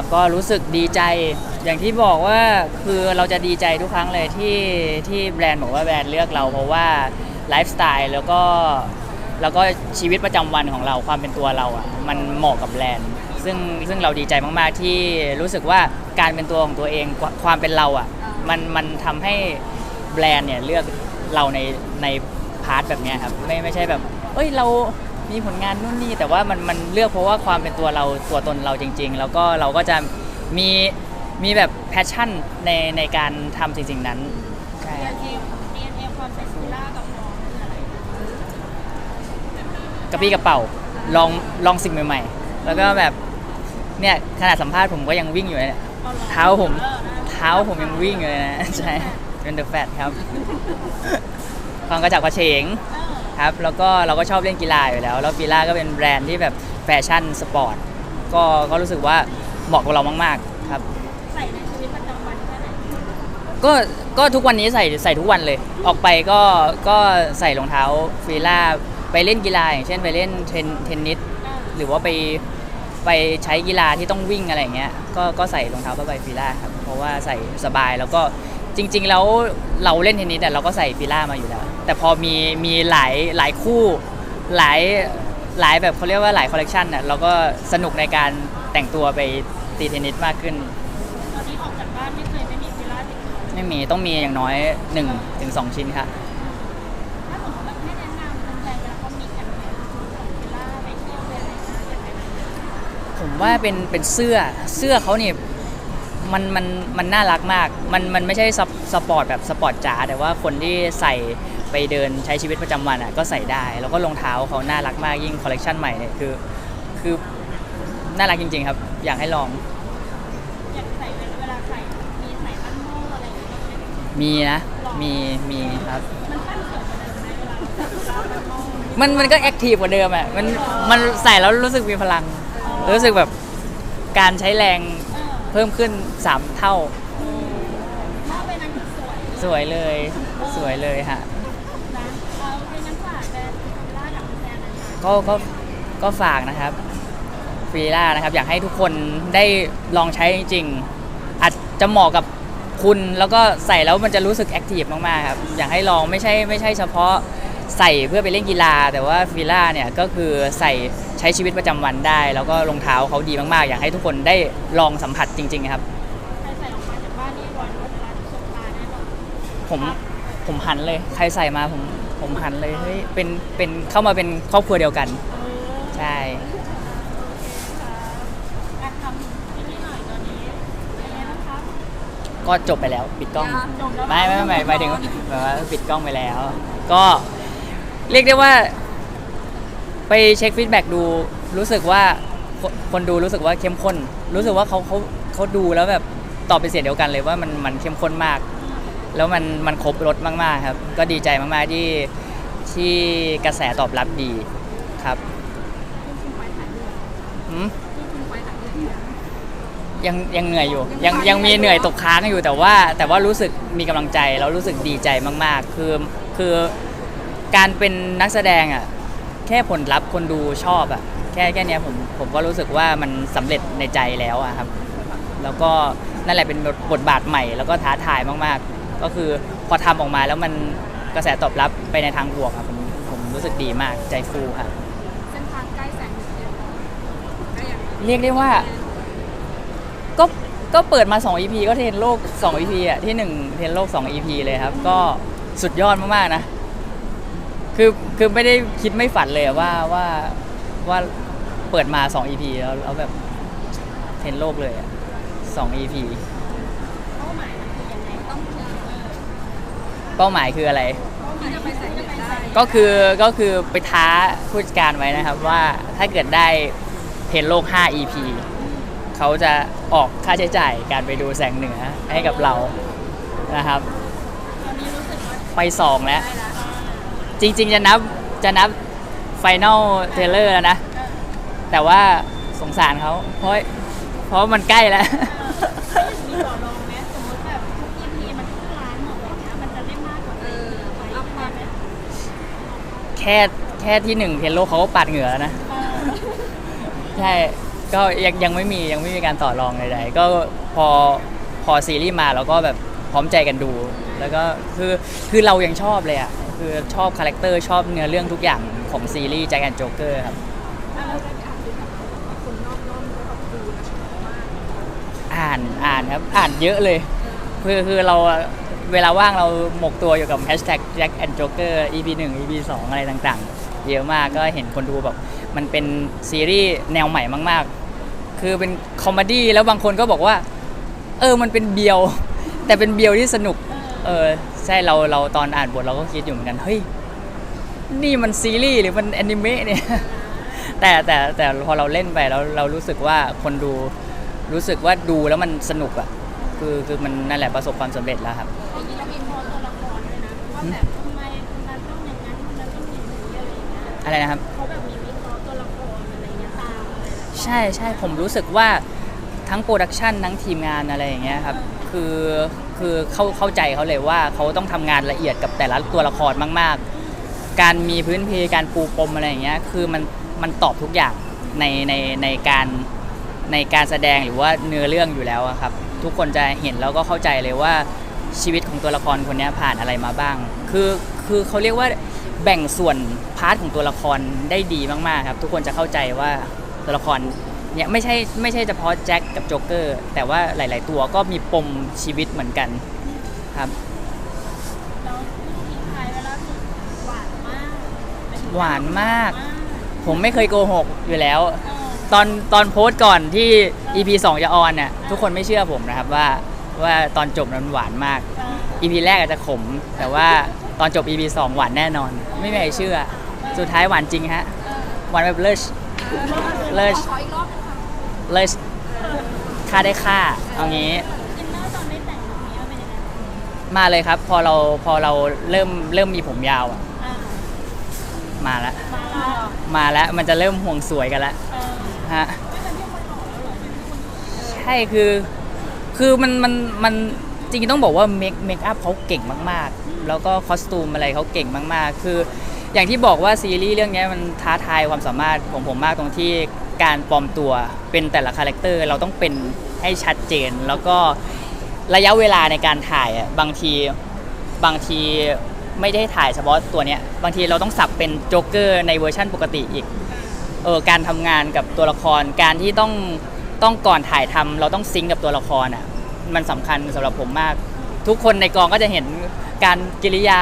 ับก็รู้สึกดีใจ อย่างที่บอกว่าคือเราจะดีใจทุกครั้งเลยที่ที่แบรนด์บอกว่าแบรนด์เลือกเรา เพราะว่าไลฟ์สไตล์แล้วก็แล้วก็ชีวิตประจำวันของเราความเป็นตัวเราอะมันเหมาะกับแบรนด์ ซึ่งซึ่งเราดีใจมากๆที่รู้สึกว่าการเป็นตัวของตัวเองความเป็นเราอะมันมันทำให้แบรนด์เนี่ยเลือกเราในในพาร์ทแบบนี้ครับไม่ไม่ใช่แบบ เอ้ยเรา มีผลงานนู่นนี่แต่ว่ามันมันเลือกเพราะว่าความเป็นตัวเราตัวตนเราจริง ๆ แล้วก็เราก็จะมีมีแบบแพชชั่นในในการทำสิ่งๆนั้นใช่ DNA DNA ความเป็นฟิล่ากับน้องคืออะไรกระปี้กระเป๋าลองลองสิ่งใหม่ ๆ แล้วก็แบบเนี่ยขนาดสัมภาษณ์ผมก็ยังวิ่งอยู่เลยเนี่ยเท้าผมเท้าผมยังวิ่งอยู่เลยนะ ใช่เป็นเดอะแฟตครับฟังกระจากกระเฉง เออ ครับแล้วก็เราก็ชอบเล่นกีฬาอยู่แล้ว แล้วฟีล่าก็เป็นแบรนด์ที่แบบแฟชั่นสปอร์ตก็ก็รู้สึกว่าเหมาะกับเรามากๆครับใส่ในชีวิตประจำวันแค่ไหนก็ก็ทุกวันนี้ใส่ใส่ทุกวันเลย ออกไปก็ก็ใส่รองเท้าฟีล่าไปเล่นกีฬาอย่างเช่นไปเล่นเทนเทนนิสเออหรือว่าไปไปใช้กีฬาที่ต้องวิ่งอะไรอย่างเงี้ยก็ก็ใส่รองเท้าผ้าใบฟีล่าครับเพราะว่าใส่สบายแล้วก็ จริง ๆ แล้วเราเล่นเทนนิสแต่เราก็ใส่ฟีล่ามาอยู่แล้ว แต่พอมีมีหลายหลายคู่หลายหลายแบบเขาเรียกว่าหลายคอลเลกชันน่ะเราก็สนุกในการแต่งตัวไปตีเทนนิสมากขึ้น ตอนนี้ออกจากบ้านไม่เคยไม่มีฟิล่าติดตัวไม่มีต้องมีอย่างน้อย1ถึง2ชิ้นครับถ้าสมมติแบบให้แนะนำแฟนๆเวลาเขามีแคมเปญของฟิล่าไปเที่ยวไปอะไรนะอยากไปไหนผมว่าเป็นเป็นเสื้อเสื้อเขาเนี่ย มันมันมันน่ารักมาก มันมันไม่ใช่สปสปอร์ตแบบสปอร์ตจ๋าแต่ว่าคนที่ใส่ไปเดินใช้ชีวิตประจำวันอะก็ใส่ได้ แล้วก็รองเท้าเขาน่ารักมากยิ่งคอลเลกชันใหม่เนี่ยคือคือน่ารักจริง ๆ ครับ อยากให้ลองอยากใส่เวลาใส่มีใส่ตั้นโม่อะไรอย่างเงี้ยไหมมีนะ มี มีครับมันตั้นเขียวกว่าเดิมไหมเวลาเราใส่ฟิล่าตั้นโม่มันมันก็แอคทีฟกว่าเดิมอะ มันมันใส่แล้วรู้สึกมีพลัง รู้สึกแบบการใช้แรง เออเพิ่มขึ้น 3 เท่าหม้อใบนั้นคือสวยสวยเลยสวยเลยฮะนะเอาเป็นน้ำฝากแบรนด์ฟิล่ากับแฟนๆหนะคะก็ก็ก็ฝากนะครับฟีล่านะครับ อยากให้ทุกคนได้ลองใช้จริงๆอาจจะเหมาะกับคุณแล้วก็ใส่แล้วมันจะรู้สึกแอคทีฟมากๆครับ อยากให้ลองไม่ใช่ไม่ใช่เฉพาะใส่เพื่อไปเล่นกีฬา แต่ว่าฟีล่าเนี่ยก็คือใส่ ใช้ชีวิตประจำวันได้ แล้วก็รองเท้าเขาดีมากๆ อยากให้ทุกคนได้ลองสัมผัสจริง ๆ ครับใครใส่ออกมาจากบ้านนี่ร้อยวันละสบตาแน่นอนผมผมหันเลย ใครใส่มาผมผมหันเลยเฮ้ยเป็นเป็นเข้ามาเป็นครอบครัวเดียวกันเออใช่การทำที่นี่หน่อยตอนนี้เป็นไงบ้างครับก็จบไปแล้วปิดกล้องจบแล้วไม่ไม่ไม่หมายถึงแบบว่าปิดกล้องไปแล้ว ก็เรียกได้ว่า ไปเช็คฟีดแบ็กดูรู้สึกว่าคนคนดูรู้สึกว่าเข้มข้น รู้สึกว่าเขาเขาเขาดูแล้วแบบตอบเป็นเสียงเดียวกันเลยว่ามันมันเข้มข้นมาก แล้วมันมันครบรสมากๆครับ ก็ดีใจมากๆที่ที่กระแสตอบรับดีครับหืมยังยังเหนื่อยอยู่ ยังยังมีเหนื่อยตกค้างอยู่แต่ว่า แต่ว่ารู้สึกมีกำลังใจแล้วรู้สึกดีใจมากๆ คือคือการเป็นนักแสดงอะ ค่ผลลัพธ์คนดูชอบอะแค่แค่เนี้ยผมผมก็รู้สึกว่ามันสำเร็จในใจแล้วอะครับ แล้วก็นั่นแหละเป็นบทบทบาทใหม่ แล้วก็ท้าทายมากๆ ก็คือพอทำออกมาแล้วมันกระแสตอบรับไปในทางบวกครับผมผมรู้สึกดีมากใจฟูครับเส้นทางใกล้แสงเหนือเนี่ยก็ยังเรียกได้ว่าก็ก็เปิดมา 2 EP ก็เทรนโลก 2 EP อะที่ 1 เทรนโลก 2 EP เลยครับ ก็สุดยอดมาก ๆ นะ คือคือไม่ได้คิดไม่ฝันเลยอะว่าว่าว่าเปิดมา2 EP แล้วแล้วแบบเทรนโลกเลยอะ2 EP เป้าหมายมันคือยังไงต้องถึงเออเป้าหมายคืออะไร เป้าหมายจะไปใส่จะไปใส่ก็คือก็คือไปท้าผู้จัดการไว้นะครับว่าถ้าเกิดได้เทรนโลก 5 EP เขาจะออกค่าใช้จ่ายการไปดูแสงเหนือให้กับเรานะครับ ตอนนี้รู้สึกว่าไป 2 แล้ว ได้แล้ว จริง ๆ จะนับจะนับไฟแนลเทเลอร์แล้วนะ แต่ว่าสงสารเขาเพราะเพราะมันใกล้แล้ว มีต่อรองไหมสมมติแบบทุก EP มันครึ่งล้านหมดเลยนะมันจะได้มากกว่าเดิมไปอัพมาไหมแค่แค่ที่หนึ่งเทนโลเขาก็ปาดเหงื่อแล้วนะ เออใช่ ก็ยังยังไม่มียังไม่มีการต่อรองใดๆ ก็พอพอซีรีส์มาเราก็แบบพร้อมใจกันดู แล้วก็คือคือเรายังชอบเลยอะ คือชอบคาแรคเตอร์ชอบเนื้อเรื่องทุกอย่างของซีรีส์แจ็คแอนด์โจ๊กเกอร์ครับอ่านอ่านครับอ่านเยอะเลย คือคือเราเวลาว่างเราหมกตัวอยู่กับแฮชแท็ก Jack and Joker EP 1 EP 2อะไรต่างๆ เยอะมากก็เห็นคนดูแบบมันเป็นซีรีส์แนวใหม่มากๆ คือเป็นคอมเมดี้แล้วบางคนก็บอกว่า เออมันเป็นเบียว แต่เป็นเบียวที่สนุก เออ ช่เราเราตอนอ่านบทเราก็คิดอยู่เหมือนกันเฮ้ยนี่มันซีรีส์หรือมันแอนิเมะเนี่ยแต่แต่แต่พอเราเล่นไปแล้วเรารู้สึกว่าคนดูรู้สึกว่าดูแล้วมันสนุกอะคือคือมันนั่นแหละประสบความสำเร็จแล้วครับอย่างนี้เราวิเคราะห์ตัวละครด้วยนะว่าแบบทำไมคนนั้นต้องอย่างนั้นคนนั้นต้องอย่างนี้อะไรอย่างเงี้ยอะไรนะครับเขาแบบมีวิเคราะห์ตัวละครอะไรเงี้ยตามอะไรแบบใช่ใช่ผมรู้สึกว่า ทั้งโปรดักชันทั้งทีมงานอะไรอย่างเงี้ยครับคือคือเข้าเข้าใจเขาเลยว่าเขาต้องทำงานละเอียดกับแต่ละตัวละครมาก ๆ การมีพื้นเพการปูปมอะไรอย่างเงี้ยคือมันมันตอบทุกอย่างในในในการในการแสดงหรือว่าเนื้อเรื่องอยู่แล้วครับ ทุกคนจะเห็นแล้วก็เข้าใจเลยว่าชีวิตของตัวละครคนนี้ผ่านอะไรมาบ้าง คือคือเขาเรียกว่าแบ่งส่วนพาร์ทของตัวละครได้ดีมากๆครับ ทุกคนจะเข้าใจว่าตัวละคร เนี่ยไม่ใช่ไม่ใช่เฉพาะแจ็คกับโจ๊กเกอร์แต่ว่าหลาย ๆ ตัวก็มีปมชีวิตเหมือนกันครับแล้วทิ้งท้ายไว้แล้วคือหวานมากหวานมาก ผมไม่เคยโกหกอยู่แล้ว เออตอนตอนโพสต์ก่อนที่ EP 2 จะออนเนี่ยทุกคนไม่เชื่อผมนะครับว่าว่าตอนจบนั้นหวานมาก เออ EP แรกอาจจะขม แต่ว่าตอนจบ EP 2 หวานแน่นอน ไม่มีใครเชื่อ สุดท้ายหวานจริงฮะ หวานแบบเลิศเลิศ ขออีกรอบหนึงค่ะ เลิศค่าได้ค่าเอางี้อินเนอร์ตอนได้แต่งตรงนี้มันเป็นยังไงมาเลยครับ พอเราพอเราเริ่มเริ่มมีผมยาวอะอ่ามาแล้วมาแล้วเหรอมาแล้วมันจะเริ่มห่วงสวยกันแล้วเออฮะไม่เป็นที่คนหล่อแล้วเหรอเป็นที่คนใช่คือคือมันมันมันจริงๆต้องบอกว่าเมคเมคอัพเขาเก่งมากๆ แล้วก็คอสตูมอะไรเขาเก่งมากๆ คืออย่างที่บอกว่าซีรีส์เรื่องนี้มันท้าทายความสามารถของผมมากตรงที่ การปลอมตัวเป็นแต่ละคาแรคเตอร์เราต้องเป็นให้ชัดเจน แล้วก็ระยะเวลาในการถ่ายอะบางทีบางทีไม่ได้ถ่ายเฉพาะตัวเนี้ยบางทีเราต้องสับเป็นโจ๊กเกอร์ในเวอร์ชั่นปกติอีกเออการทำงานกับตัวละครการที่ต้องต้องก่อนถ่ายทำเราต้องซิงก์กับตัวละครอะมันสำคัญสำหรับผมมาก ทุกคนในกองก็จะเห็นการกิริยา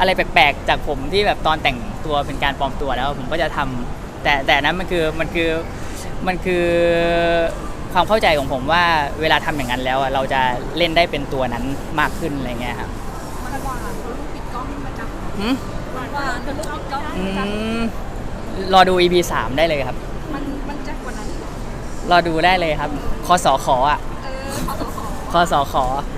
อะไรแปลกๆ จากผมที่แบบตอนแต่งตัวเป็นการปลอมตัวแล้ว ผมก็จะทำ แต่แต่นั้นมันคือมันคือมันคือความเข้าใจของผมว่าเวลาทำอย่างนั้นแล้วอะเราจะเล่นได้เป็นตัวนั้นมากขึ้นอะไรเงี้ยครับมันหวานเขาลูกปิดกล้องมาจับหืมหวานหวานเขาลูกปิดกล้องอืมาจับมรอดู EP 3ได้เลยครับ มันมันจะกว่านั้นอีกเหรอรอดูได้เลยครับคอสอขออะเออขอขอขอคอสอขอเ